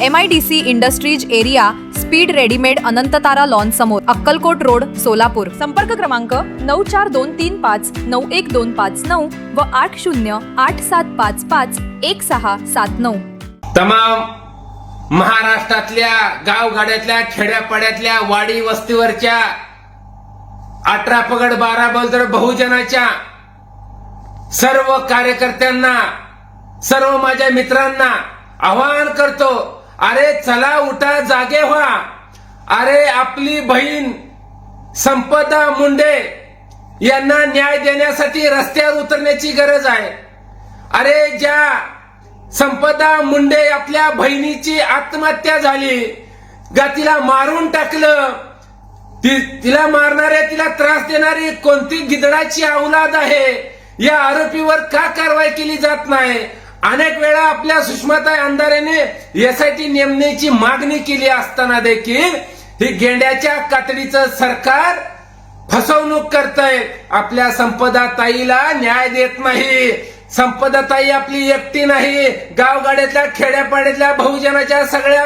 M I D C industries area speed readymade Anantatara lawn समोर Akkalkot road Solapur. संपर्क क्रमांक नऊ चार दोन तीन पाच नऊ एक दोन पाच नऊ व आठ शून्य आठ सात पाच पाच एक सहा सात नऊ. तमाम महाराष्ट्रातल्या गावगाड्यातल्या खेड्यापाड्यातल्या वाडी वस्तीवरच्या अठरा पगड बारा बलदर बहुजनाच्या सर्व कार्यकर्त्यांना सर्व माझ्या मित्रांना आवाहन करतो अरे चला उठा जागे व्हा. अरे आपली बहीण संपदा मुंडे यांना न्याय देण्यासाठी रस्त्यावर उतरण्याची गरज आहे. अरे ज्या संपदा मुंडे आपल्या बहिणीची आत्महत्या झाली गा तिला मारून टाकलं? ति तिला मारणारे तिला त्रास देणारी कोणती गिदडाची औलाद आहे? या आरोपीवर का कारवाई केली जात नाही? अनेक वेळा आपल्या सुषमाताई अंधारेने एसआयटी नेमण्याची मागणी केली असताना देखील ही गेंड्याच्या कातडीचं सरकार फसवणूक करतय. आपल्या संपदा ताईला न्याय देत नाही. संपदा ताई आपली एकटी नाही. गावगाड्यातल्या खेड्यापाड्यातल्या बहुजनाच्या सगळ्या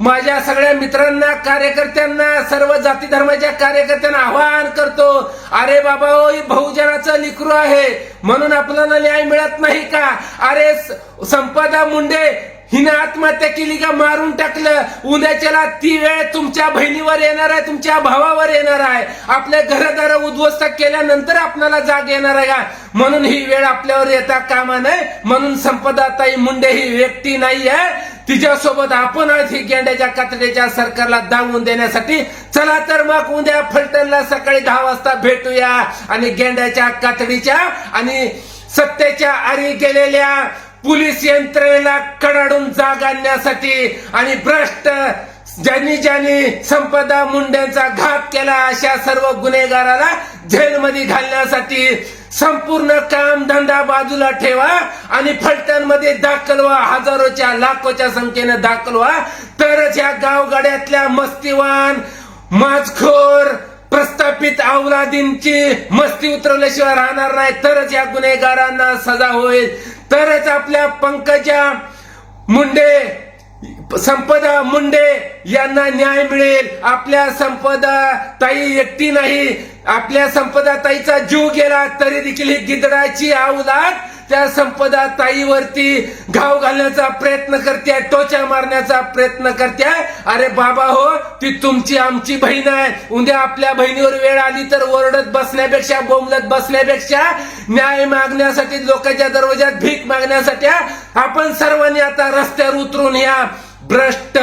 माझ्या सगळ्या मित्रांना कार्यकर्त्यांना सर्व जाती धर्माच्या कार्यकर्त्यांना आवाहन करतो. अरे बाबा हो ही बहुजनाचं लिखरू आहे. म्हणून आपल्याला न्याय मिळत नाही का? अरे संपदा मुंडे हिने आत्महत्या केली का मारून टाकलं? उद्याच्याला ती वेळ तुमच्या बहिणीवर येणार आहे तुमच्या भावावर येणार आहे. आपल्या घरदार उद्ध्वस्त केल्यानंतर आपल्याला जाग येणार आहे का? म्हणून ही वेळ आपल्यावर येता कामा नये. म्हणून संपदाताई मुंडे ही व्यक्ती नाही आहे तिच्यासोबत आपण आज हे गेंड्याच्या कातड्याच्या सरकारला दावून देण्यासाठी. चला तर मग उद्या फलटणला सकाळी दहा वाजता भेटूया. आणि गेंड्याच्या कातडीच्या आणि सत्तेच्या आरी गेलेल्या पोलीस यंत्रणेला कडाडून जाग आणण्यासाठी. आणि भ्रष्ट ज्यांनी ज्यांनी संपदा मुंड्यांचा घात केला अशा सर्व गुन्हेगाराला जेलमध्ये घालण्यासाठी संपूर्ण काम धंदा बाजूला ठेवा आणि फलटणमध्ये दाखल व्हा हजारोच्या लाखोच्या संख्येनं दाखल व्हा तरच या गावगाड्यातल्या मस्तीवान माजखोर प्रस्थापित औलादींची मस्ती उतरवल्याशिवाय राहणार नाही. तरच या गुन्हेगारांना सजा होईल. तरच आपल्या पंकजा मुंडे संपदा मुंडे यांना न्याय मिळेल. आपल्या संपदा ताई एकटी नाही आपल्या संपदाताईचा जीव गेला तरी देखील ही गिदडाची अवलाद त्या संपदा ताईवरती घाव घालण्याचा प्रयत्न करते टोचा मारण्याचा प्रयत्न करते. अरे बाबा हो ती तुमची आमची बहीण आहे. उद्या आपल्या बहिणीवर वेळ आली तर ओरडत बसण्यापेक्षा बोंबलत बसण्यापेक्षा न्याय मागण्यासाठी लोकांच्या दरवाज्यात भीक मागण्यासाठी आपण सर्वांनी आता रस्त्यावर उतरून या भ्रष्ट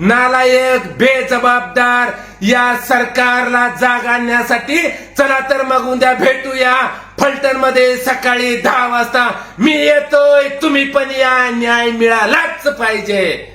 नालायक बेजबाबदार या सरकारला जाग आणण्यासाठी चला तर मग उद्या भेटूया. फलटणमध्ये सकाळी दहा वाजता. मी येतोय तुम्ही पण या. न्याय मिळालाच पाहिजे.